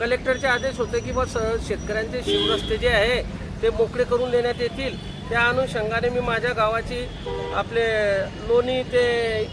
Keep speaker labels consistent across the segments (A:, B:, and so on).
A: कलेक्टरचे आदेश होते की बस स- शेतकऱ्यांचे शिवरस्ते जे आहे ते मोकळे करून देण्यात येतील. त्या अनुषंगाने मी माझ्या गावाची आपले लोणी ते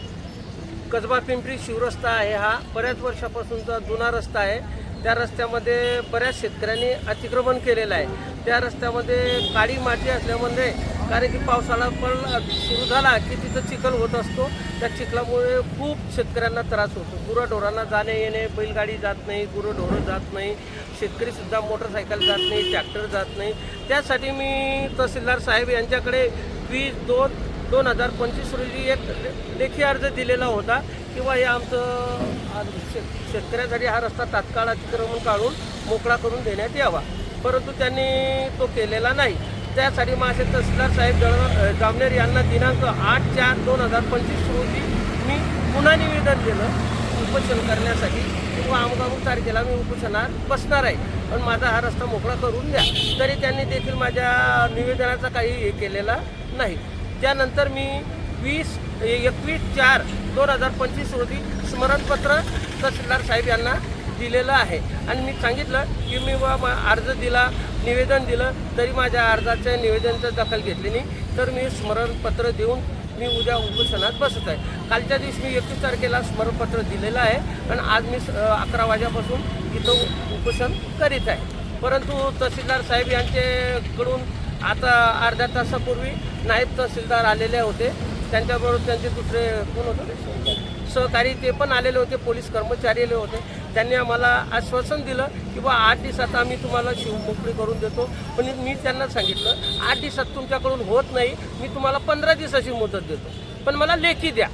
A: कसबा पिंपरी शिवरस्ता आहे हा. बऱ्याच वर्षापासूनचा जुना रस्ता आहे. त्या रस्त्यामध्ये बऱ्याच शेतकऱ्यांनी अतिक्रमण केलेलं आहे. त्या रस्त्यामध्ये काळी माती असल्यामुळे कारण की पावसाळा पण सुरू झाला की तिथं चिखल होत असतो. त्या चिखलामुळे खूप शेतकऱ्यांना त्रास होतो. गुरंढोरांना जाणे येणे बैलगाडी जात नाही गुरंढोरं जात नाही शेतकरीसुद्धा मोटरसायकल जात नाही ट्रॅक्टर जात नाही. त्यासाठी मी तहसीलदार साहेब यांच्याकडे वीस दोन दोन हजार पंचवीस रोजी एक लेखी अर्ज दिलेला होता किंवा हे आमचं शेतकऱ्यासाठी हा रस्ता तात्काळ अतिक्रमण काढून मोकळा करून देण्यात यावा. परंतु त्यांनी तो केलेला नाही. त्यासाठी माझे तहसीलदार साहेब जळ जामनेर यांना दिनांक आठ चार दोन हजार पंचवीस रोजी मी पुन्हा निवेदन केलं उपोषण करण्यासाठी. किंवा अमुक अमुक तारखेला मी उपोषणात बसणार आहे. पण माझा हा रस्ता मोकळा करून द्या. तरी त्यांनी देखील माझ्या निवेदनाचा काही हे केलेला नाही. त्यानंतर मी वीस एकवीस चार दोन हजार पंचवीस रोजी स्मरणपत्र तहसीलदार साहेब यांना दिलेलं आहे. आणि मी सांगितलं की मी बा मा- अर्ज दिला निवेदन दिलं तरी माझ्या अर्जाच्या निवेदनचं दखल घेतली नाही. तर मी स्मरणपत्र देऊन मी उद्या उपोषणात बसत आहे. कालच्या दिवशी मी एकवीस तारखेला स्मरणपत्र दिलेलं आहे आणि आज मी स- अकरा वाजेपासून इथं उपोषण करीत आहे. परंतु तहसीलदार साहेब यांच्याकडून आता अर्ध्या तासापूर्वी नायब तहसीलदार आलेले होते. त्यांच्याबरोबर त्यांचे दुसरे कोण होते? सहकारी ते पण आलेले होते पोलीस कर्मचारी आले होते. त्यांनी आम्हाला आश्वासन दिलं की बा आठ दिवसात आम्ही तुम्हाला शिवमोकळी करून देतो. पण मी त्यांना सांगितलं आठ दिवसात तुमच्याकडून होत नाही मी तुम्हाला पंधरा दिवसाची मुदत देतो. पण मला लेखी द्या.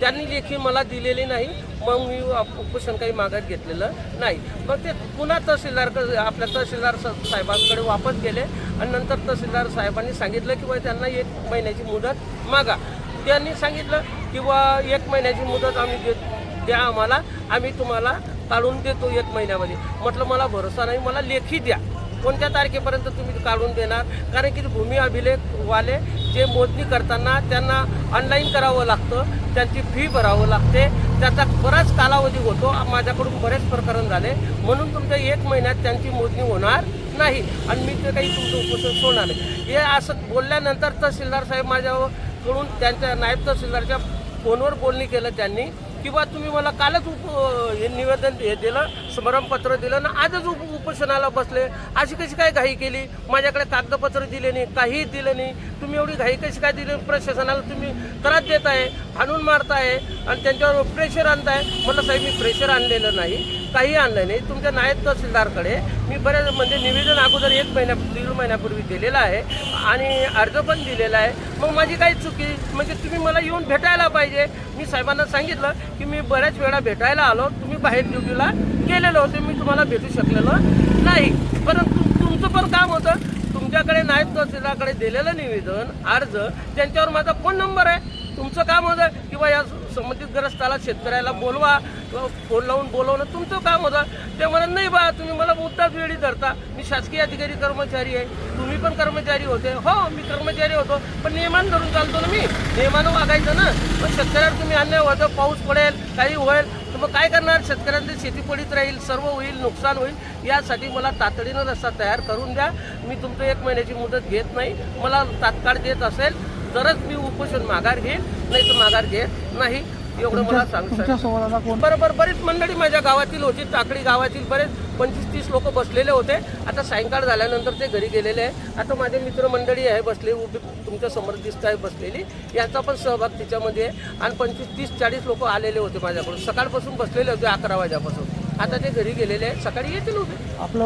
A: त्यांनी लेखी मला दिलेली नाही मग मी उपोषण काही मागत घेतलेलं नाही. मग ते पुन्हा तहसीलदार आपल्या तहसीलदार साहेबांकडे वापस गेले आणि नंतर तहसीलदार साहेबांनी सांगितलं की बा त्यांना एक महिन्याची मुदत मागा. त्यांनी सांगितलं की बा एक महिन्याची मुदत आम्ही देत द्या आम्हाला. आम्ही तुम्हाला काढून देतो एक महिन्यामध्ये. म्हटलं मला भरोसा नाही मला लेखी द्या. कोणत्या तारखेपर्यंत तुम्ही काढून देणार? कारण की भूमी अभिलेखवाले जे मोजणी करताना त्यांना ऑनलाईन करावं लागतं त्यांची फी भरावं लागते. त्याचा बराच कालावधी होतो. माझ्याकडून बरेच प्रकरण झाले. म्हणून तुमच्या एक महिन्यात त्यांची मोजणी होणार नाही. आणि मी ते काही तुमचं उपोषण सोडणार नाही. हे असं बोलल्यानंतर तहसीलदार साहेब माझ्याकडून त्यांच्या नायब तहसीलदारच्या फोनवर बोलणी केलं त्यांनी. किंवा तुम्ही मला कालच उप हे निवेदन हे दिलं स्मरणपत्र दिलं ना आजच उप उपोषणाला बसले. अशी कशी काय घाई केली? माझ्याकडे कागदपत्र दिले नाही काही दिलं नाही. तुम्ही एवढी घाई कशी काय दिली? प्रशासनाला तुम्ही त्रास देत आहे हाणून मारताय आणि त्यांच्यावर प्रेशर आणताय. मला साहेब मी प्रेशर आणलेलं नाही. काही आणलं नाही. तुमच्या नायब तहसीलदारकडे मी बऱ्याच म्हणजे निवेदन अगोदर एक महिन्या दीड महिन्यापूर्वी दिलेलं आहे आणि अर्ज पण दिलेला आहे. मग माझी काही चुकी म्हणजे तुम्ही मला येऊन भेटायला पाहिजे. मी साहेबांना सांगितलं की मी बऱ्याच वेळा भेटायला आलो. तुम्ही बाहेर ड्युटीला गेलेलो होते. मी तुम्हाला भेटू शकलेलो नाही. परंतु तुमचं पण काम होतं. तुमच्याकडे नायब तहसीलदारकडे दिलेलं निवेदन अर्ज त्यांच्यावर माझा फोन नंबर आहे. तुमचं काम होतं किंवा या संबंधित ग्रस्ताला शेतकऱ्याला बोलवा फोन लावून बोलवणं तुमचं काम होतं. ते म्हणत नाही बा तुम्ही मला मुद्दाच वेळी धरता. मी शासकीय अधिकारी कर्मचारी आहे. तुम्ही पण कर्मचारी होते. हो मी कर्मचारी होतो. पण नियमान धरून चालतो ना मी. नियमानं वागायचं ना. पण शेतकऱ्यावर तुम्ही अन्याय होतं पाऊस पडेल काही होईल तर मग काय करणार? शेतकऱ्यांची शेती पडीत राहील सर्व होईल नुकसान होईल. यासाठी मला तातडीनं रस्ता तयार करून द्या. मी तुमचं एक महिन्याची मुदत घेत नाही. मला तात्काळ देत असेल तरच मी उपोषण माघार घेईन नाही तर माघार घेत नाही. एवढं मला सांगू बरोबर बरीच मंडळी माझ्या गावातील होती टाकळी गावातील बरेच पंचवीस तीस लोक बसलेले होते. आता सायंकाळ झाल्यानंतर ते घरी गेलेले आहे. आता माझे मित्रमंडळी आहे बसले उभी तुमच्यासमोर दिसत आहे बसलेली. याचा पण सहभाग तिच्यामध्ये आहे. आणि पंचवीस तीस चाळीस लोक आलेले होते माझ्याकडून. सकाळपासून बसलेले होते अकरा वाजेपासून. आता ते घरी गेलेले आहे सकाळी येतील उभे.
B: आपलं